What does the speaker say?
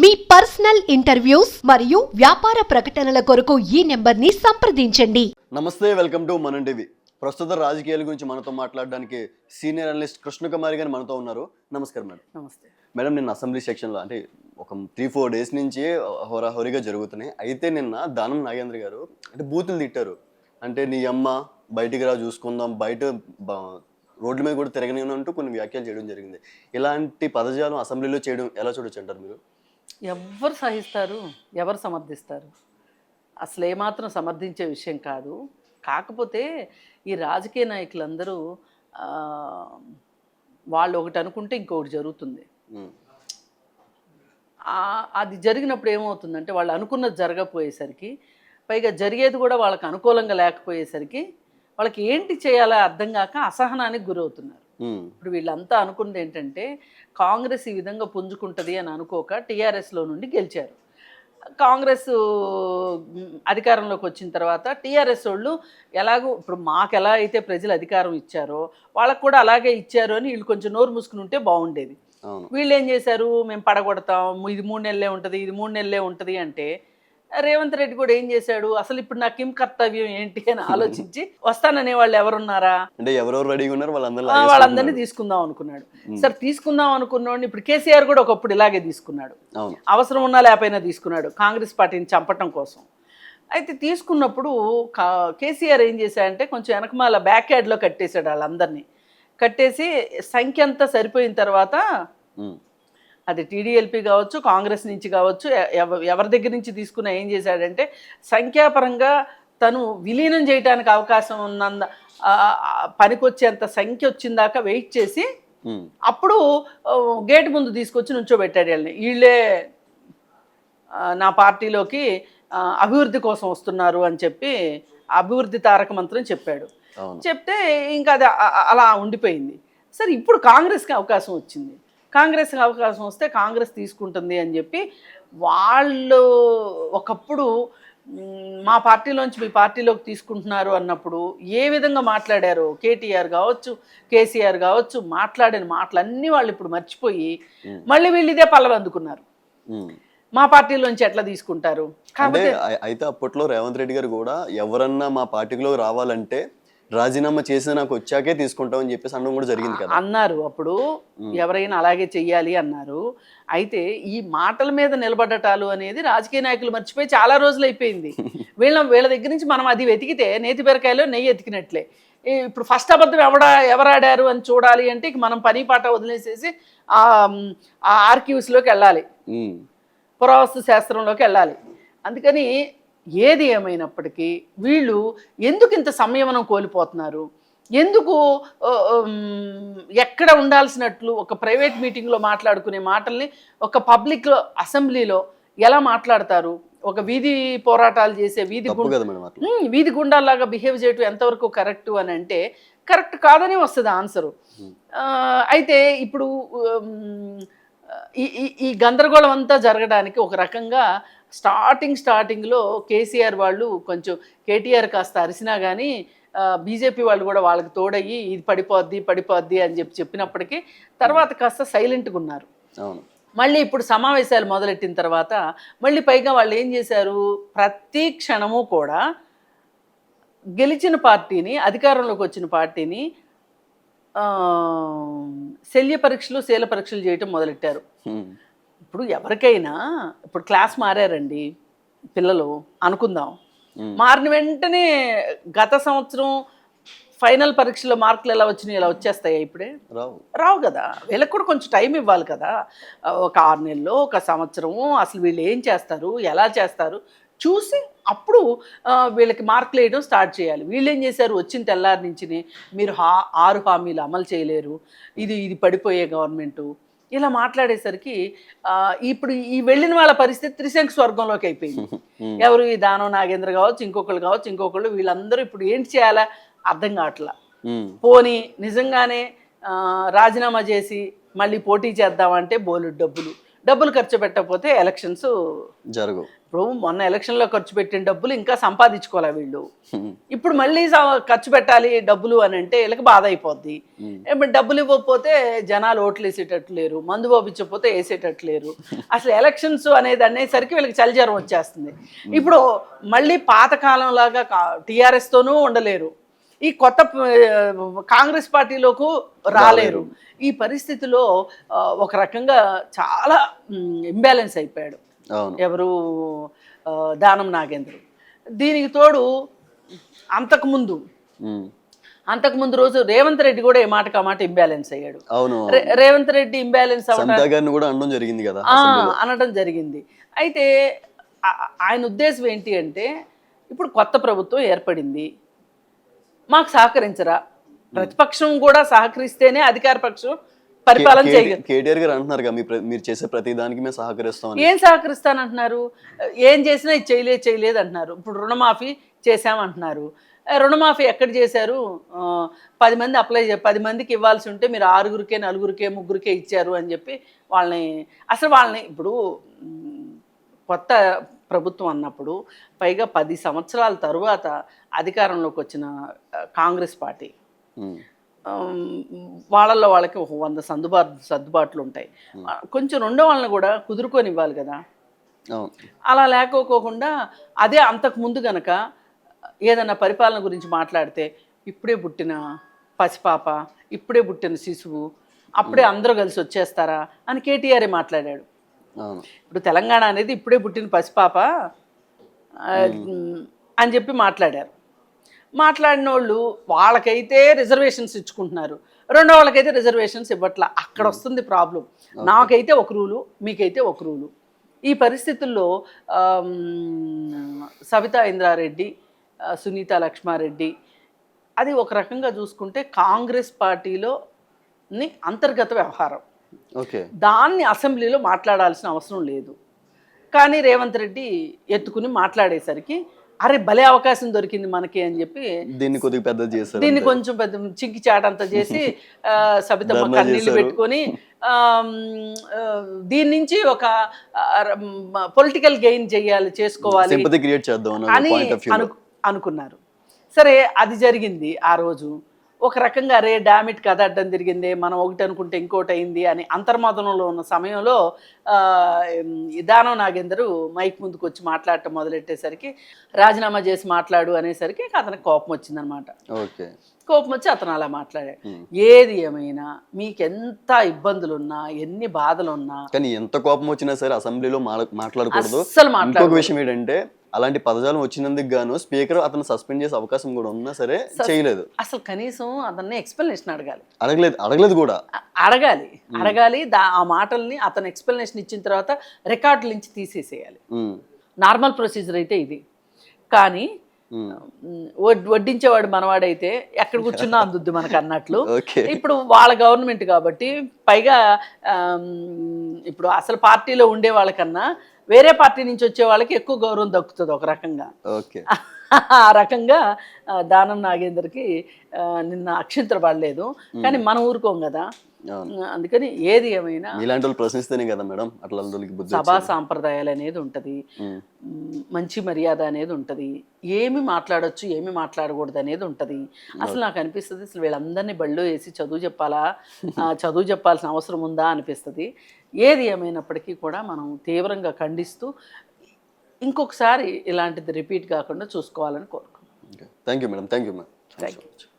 మీ personal interviews మరియు వ్యాపార ప్రకటనల కొరకు ఈ నెంబర్ని సంప్రదించండి. నమస్తే వెల్కమ్ టు మనం టీవీ. ప్రస్తుత రాజకీయాల గురించి మనతో మాట్లాడడానికి సీనియర్ అనలిస్ట్ కృష్ణకుమారి గారు మనతో ఉన్నారు. నమస్కారం మేడం. నమస్తే. మేడం నిన్న అసెంబ్లీ సెక్షన్లో అంటే ఒక త్రీ ఫోర్ డేస్ నుంచి హోరాహోరీగా జరుగుతున్నాయి. అయితే నిన్న దానం నాగేంద్ర గారు అంటే బూతులు తిట్టారు. అంటే నీ అమ్మ బయటికి రా చూసుకుందాం బయట రోడ్ల మీద కూడా తిరగని అంటూ కొన్ని వ్యాఖ్యలు చేయడం జరిగింది. ఇలాంటి పదజాలం అసెంబ్లీలో చేయడం ఎలా చూడొచ్చు అంటారు మీరు? ఎవరు సహిస్తారు ఎవరు సమర్థిస్తారు. అసలు ఏమాత్రం సమర్థించే విషయం కాదు. కాకపోతే ఈ రాజకీయ నాయకులందరూ వాళ్ళు ఒకటి అనుకుంటే ఇంకొకటి జరుగుతుంది. అది జరిగినప్పుడు ఏమవుతుందంటే వాళ్ళు అనుకున్నది జరగకపోయేసరికి పైగా జరిగేది కూడా వాళ్ళకి అనుకూలంగా లేకపోయేసరికి వాళ్ళకి ఏంటి చేయాలో అర్థం కాక అసహనానికి గురవుతున్నారు. ఇప్పుడు వీళ్ళంతా అనుకున్నది ఏంటంటే కాంగ్రెస్ ఈ విధంగా పుంజుకుంటుంది అని అనుకోక టీఆర్ఎస్లో నుండి గెలిచారు. కాంగ్రెస్ అధికారంలోకి వచ్చిన తర్వాత టీఆర్ఎస్ వాళ్ళు ఎలాగో ఇప్పుడు మాకు ఎలా అయితే ప్రజలు అధికారం ఇచ్చారో వాళ్ళకు కూడా అలాగే ఇచ్చారు అని వీళ్ళు కొంచెం నోరు మూసుకుని ఉంటే బాగుండేది. వీళ్ళు ఏం చేశారు? మేము పడగొడతాం. ఇది మూడు నెలలే ఉంటుంది ఇది మూడు నెలలే ఉంటుంది అంటే రేవంత్ రెడ్డి కూడా ఏం చేశాడు? అసలు ఇప్పుడు నాకు ఏం కర్తవ్యం ఏంటి అని ఆలోచించి వస్తాననే వాళ్ళు ఎవరున్నారా? అంటే ఎవరెవరు రెడీగా ఉన్నారు వాళ్ళందరూ వాళ్ళందరినీ తీసుకుందాం అనుకున్నాడు. సరే తీసుకుందాం అనుకున్నోడిని ఇప్పుడు కేసీఆర్ కూడా ఒకప్పుడు ఇలాగే తీసుకున్నాడు. అవసరం ఉన్నా లేకపోయినా తీసుకున్నాడు కాంగ్రెస్ పార్టీని చంపటం కోసం. అయితే తీసుకున్నప్పుడు కేసీఆర్ ఏం చేశాడంటే కొంచెం వెనకమాల బ్యాక్ యార్డ్లో కట్టేశాడు వాళ్ళందరినీ. కట్టేసి సంఖ్య అంతా సరిపోయిన తర్వాత అది టీడీఎల్పీ కావచ్చు కాంగ్రెస్ నుంచి కావచ్చు ఎవరి దగ్గర నుంచి తీసుకున్నా ఏం చేశాడంటే సంఖ్యాపరంగా తను విలీనం చేయడానికి అవకాశం ఆ, పనికొచ్చేంత సంఖ్య వచ్చిందాకా వెయిట్ చేసి అప్పుడు గేట్ ముందు తీసుకొచ్చి నుంచోబెట్టాడు వీళ్ళని. వీళ్ళే నా పార్టీలోకి అభివృద్ధి కోసం వస్తున్నారు అని చెప్పి అభివృద్ధి తారక మంత్రం చెప్పాడు. చెప్తే ఇంకా అది అలా ఉండిపోయింది. సరే ఇప్పుడు కాంగ్రెస్కి అవకాశం వచ్చింది. కాంగ్రెస్కి అవకాశం వస్తే కాంగ్రెస్ తీసుకుంటుంది అని చెప్పి వాళ్ళు ఒకప్పుడు మ్, పార్టీలోంచి మీ పార్టీలోకి తీసుకుంటున్నారు అన్నప్పుడు ఏ విధంగా మాట్లాడారో కేటీఆర్ కావచ్చు కేసీఆర్ కావచ్చు మాట్లాడిన మాటలన్నీ వాళ్ళు ఇప్పుడు మర్చిపోయి మళ్ళీ వీళ్ళు ఇదే పల్లవి అందుకున్నారు. మా పార్టీలోంచి ఎట్లా తీసుకుంటారు? అయితే అప్పట్లో రేవంత్ రెడ్డి గారు కూడా ఎవరన్నా మా పార్టీలో రావాలంటే రాజీనామా చేసి నాకు వచ్చాకే తీసుకుంటామని చెప్పేసి అనడం కూడా జరిగింది కదా. అన్నారు. అప్పుడు ఎవరైనా అలాగే చెయ్యాలి అన్నారు. అయితే ఈ మాటల మీద నిలబడటాలు అనేది రాజకీయ నాయకులు మర్చిపోయి చాలా రోజులు అయిపోయింది. వీళ్ళ వీళ్ళ దగ్గర నుంచి మనం అది వెతికితే నేతి బీరకాయలో నెయ్యి ఎతికినట్లే. ఇప్పుడు ఫస్ట్ అబద్ధం ఎవడ ఎవరాడారు అని చూడాలి అంటే ఇక మనం పని పాట వదిలేసేసి ఆ ఆర్క్యూస్లోకి వెళ్ళాలి. పురావస్తు శాస్త్రంలోకి వెళ్ళాలి. అందుకని ఏది ఏమైనప్పటికీ వీళ్ళు ఎందుకు ఇంత సంయమనం కోల్పోతున్నారు? ఎందుకు ఎక్కడ ఉండాల్సినట్లు ఒక ప్రైవేట్ మీటింగ్లో మాట్లాడుకునే మాటల్ని ఒక పబ్లిక్ అసెంబ్లీలో ఎలా మాట్లాడతారు? ఒక వీధి పోరాటాలు చేసే వీధి వీధి గుండాలాగా బిహేవ్ చేయటం ఎంతవరకు కరెక్ట్ అని అంటే కరెక్ట్ కాదని వస్తుంది ఆన్సరు. అయితే ఇప్పుడు ఈ- ఈ గందరగోళం అంతా జరగడానికి ఒక రకంగా స్టార్టింగ్ స్టార్టింగ్లో కేసీఆర్ వాళ్ళు కొంచెం కేటీఆర్ కాస్త అరిసినా కానీ బీజేపీ వాళ్ళు కూడా వాళ్ళకి తోడయ్యి ఇది పడిపోద్ది పడిపోద్ది అని చెప్పి చెప్పినప్పటికీ తర్వాత కాస్త సైలెంట్గా ఉన్నారు. అవును. మళ్ళీ ఇప్పుడు సమావేశాలు మొదలెట్టిన తర్వాత మళ్ళీ పైగా వాళ్ళు ఏం చేశారు? ప్రతి క్షణము కూడా గెలిచిన పార్టీని అధికారంలోకి వచ్చిన పార్టీని శల్య పరీక్షలు శీల పరీక్షలు చేయటం మొదలెట్టారు. ఇప్పుడు ఎవరికైనా ఇప్పుడు క్లాస్ మారారండి పిల్లలు అనుకుందాం. మారిన వెంటనే గత సంవత్సరం ఫైనల్ పరీక్షలో మార్కులు ఎలా వచ్చినాయి ఇలా వచ్చేస్తాయా ఇప్పుడే? రావు. రావు కదా. వీళ్ళకి కూడా కొంచెం టైం ఇవ్వాలి కదా. ఒక ఆరు నెలలు ఒక సంవత్సరము అసలు వీళ్ళు ఏం చేస్తారు ఎలా చేస్తారు? చూసి అప్పుడు వీళ్ళకి మార్కులు వేయడం స్టార్ట్ చేయాలి. వీళ్ళు ఏం చేశారు? వచ్చిన తెల్లారి నుంచి మీరు హా ఆరు హామీలు అమలు చేయలేరు. ఇది ఇది పడిపోయే గవర్నమెంటు. ఇలా మాట్లాడేసరికి ఇప్పుడు ఈ వెళ్ళిన వాళ్ళ పరిస్థితి త్రిశంఖ స్వర్గంలోకి అయిపోయింది. ఎవరు ఈ దానం నాగేంద్ర కావచ్చు ఇంకొకళ్ళు కావచ్చు ఇంకొకళ్ళు వీళ్ళందరూ ఇప్పుడు ఏంటి చేయాలా? అర్థం కావట్లా. పోనీ నిజంగానే రాజీనామా చేసి మళ్ళీ పోటీ చేద్దామంటే బోలెడు డబ్బులు. డబ్బులు ఖర్చు పెట్టకపోతే ఎలక్షన్స్ జరగవు ఇప్పుడు మొన్న ఎలక్షన్లో ఖర్చు పెట్టిన డబ్బులు ఇంకా సంపాదించుకోవాలి వీళ్ళు? ఇప్పుడు మళ్ళీ ఖర్చు పెట్టాలి డబ్బులు అని అంటే వీళ్ళకి బాధ అయిపోద్ది. డబ్బులు ఇవ్వకపోతే జనాలు ఓట్లు వేసేటట్టు లేరు మందు పంపించకపోతే వేసేటట్టు లేరు. అసలు ఎలక్షన్స్ అనేది అనేసరికి వీళ్ళకి చలిజ్వరం వచ్చేస్తుంది. ఇప్పుడు మళ్ళీ పాతకాలం లాగా టీఆర్ఎస్తోనూ ఉండలేరు. ఈ కొత్త కాంగ్రెస్ పార్టీలోకి రాలేరు. ఈ పరిస్థితిలో ఒక రకంగా చాలా ఇంబ్యాలెన్స్ అయిపోయాడు. ఎవరు దానం నాగేంద్ర. దీనికి తోడు అంతకుముందు ఉమ్. అంతకుముందు రోజు రేవంత్ రెడ్డి కూడా ఏ మాటకు ఆ మాట ఇంబ్యాలెన్స్ అయ్యాడు. అవును రేవంత్ రెడ్డి ఇంబ్యాలెన్స్ కూడా అనడం జరిగింది కదా అనడం జరిగింది. అయితే ఆయన ఉద్దేశం ఏంటి అంటే ఇప్పుడు కొత్త ప్రభుత్వం ఏర్పడింది. మాకు సహకరించరా? ప్రతిపక్షం కూడా సహకరిస్తేనే అధికార పక్షం పరిపాలన చేయగలరు కేటీఆర్ గారు అంటున్నారు మీరు చేసే ప్రతి దానికి మేము ఏం సహకరిస్తానంటున్నారు? ఏం చేసినా ఇది చేయలేదు చేయలేదు అంటున్నారు. ఇప్పుడు రుణమాఫీ చేశామంటున్నారు. రుణమాఫీ ఎక్కడ చేశారు? పది మంది అప్లై చే పది మందికి ఇవ్వాల్సి ఉంటే మీరు ఆరుగురికే నలుగురికే ముగ్గురికే ఇచ్చారు అని చెప్పి వాళ్ళని అసలు వాళ్ళని ఇప్పుడు కొత్త ప్రభుత్వం అన్నప్పుడు పైగా పది సంవత్సరాల తరువాత అధికారంలోకి వచ్చిన కాంగ్రెస్ పార్టీ. వాళ్ళల్లో వాళ్ళకి ఒక వంద సర్దుబాటు సర్దుబాట్లు ఉంటాయి. కొంచెం రెండో వాళ్ళని కూడా కుదురుకొని ఇవ్వాలి కదా అలా లేకోకోకుండా అదే అంతకు ముందు గనక ఏదన్నా పరిపాలన గురించి మాట్లాడితే ఇప్పుడే పుట్టిన పసిపాప ఇప్పుడే పుట్టిన శిశువు అప్పుడే అందరూ కలిసి వచ్చేస్తారా అని కేటీఆర్ మాట్లాడాడు. ఇప్పుడు తెలంగాణ అనేది ఇప్పుడే పుట్టిన పసిపాప అని చెప్పి మాట్లాడారు. మాట్లాడిన వాళ్ళు వాళ్ళకైతే రిజర్వేషన్స్ ఇచ్చుకుంటున్నారు. రెండో వాళ్ళకైతే రిజర్వేషన్స్ ఇవ్వట్లా. అక్కడ వస్తుంది ప్రాబ్లం నాకైతే ఒక రూలు మీకైతే ఒక రూలు. ఈ పరిస్థితుల్లో సవితా ఇంద్రారెడ్డి సునీత లక్ష్మారెడ్డి అది ఒక రకంగా చూసుకుంటే కాంగ్రెస్ పార్టీలోని అంతర్గత వ్యవహారం. దాన్ని అసెంబ్లీలో మాట్లాడాల్సిన అవసరం లేదు. కానీ రేవంత్ రెడ్డి ఎత్తుకుని మాట్లాడేసరికి అరే భలే అవకాశం దొరికింది మనకి అని చెప్పి దీన్ని కొద్దిగా పెద్ద చేశారు దీన్ని కొంచెం పెద్ద చింకి చాటంతా చేసి సబితమ్మ కన్నీళ్ళు. పెట్టుకొని దీని నుంచి ఒక పొలిటికల్ గెయిన్ చేయాలి చేసుకోవాలి. అను అనుకున్నారు. సరే అది జరిగింది ఆ రోజు. ఒక రకంగా అరే డామిట్ కథ అడ్డం తిరిగింది మనం ఒకటి అనుకుంటే ఇంకోటి అయింది అని అంతర్మదనంలో ఉన్న సమయంలో ఆ, ఈ దానం నాగేందరు మైక్ ముందుకు వచ్చి మాట్లాడటం మొదలెట్టేసరికి రాజీనామా చేసి మాట్లాడు అనేసరికి అతనికి కోపం వచ్చిందనమాట. ఓకే. కోపం వచ్చి అతను అలా మాట్లాడాడు. ఏది ఏమైనా మీకు ఎంత ఇబ్బందులున్నా ఎన్ని బాధలున్నా కానీ ఎంత కోపం వచ్చినా సరే అసెంబ్లీలో మాట్లా- మాట్లాడకూడదు. అస్సలు మాట్లాడ విషయం ఏంటంటే అలాంటి పదజాలం వచ్చినందుకు గాను స్పీకర్ అతను సస్పెండ్ చేసే అవకాశం కూడా ఉన్నా సరే చేయలేదు. అసలు కనీసం అతన్ని ఎక్స్ప్లెనేషన్ అడగాలి. అడగలేదు అడగలేదు కూడా. అడగాలి అడగాలి ఆ మాటల్ని అతను ఎక్స్ప్లెనేషన్ ఇచ్చిన తర్వాత రికార్డుల నుంచి తీసేసేయాలి. నార్మల్ ప్రొసీజర్ అయితే ఇది. కానీ వడ్డించేవాడు మనవాడైతే ఎక్కడ కూర్చున్నా అందుద్ది మనకు అన్నట్లు. ఇప్పుడు వాళ్ళ గవర్నమెంట్ కాబట్టి పైగా ఇప్పుడు అసలు పార్టీలో ఉండే వాళ్ళకన్నా వేరే పార్టీ నుంచి వచ్చే వాళ్ళకి ఎక్కువ గౌరవం దక్కుతుంది ఒక రకంగా. ఓకే. ఆ రకంగా దానం నాగేందర్కి నిన్న అక్షంతర పడలేదు. కానీ మనం ఊరుకోం కదా. అందుకని ఏది ఏమైనా మీలాంటి వాళ్ళు ప్రశ్నిస్తేనే కదా మేడం అట్లా బుద్ధి సభా. సాంప్రదాయాలు అనేది ఉంటుంది. మంచి మర్యాద అనేది ఉంటుంది. ఏమి మాట్లాడొచ్చు ఏమి మాట్లాడకూడదు అనేది ఉంటుంది. అసలు నాకు అనిపిస్తుంది అసలు వీళ్ళందరినీ బళ్ళు వేసి చదువు చెప్పాలా? చదువు చెప్పాల్సిన అవసరం ఉందా అనిపిస్తుంది. ఏది ఏమైనప్పటికీ కూడా మనం తీవ్రంగా ఖండిస్తూ ఇంకొకసారి ఇలాంటిది రిపీట్ కాకుండా చూసుకోవాలని కోరుకుంటున్నాం thank you madam. Thank you madam Thank you.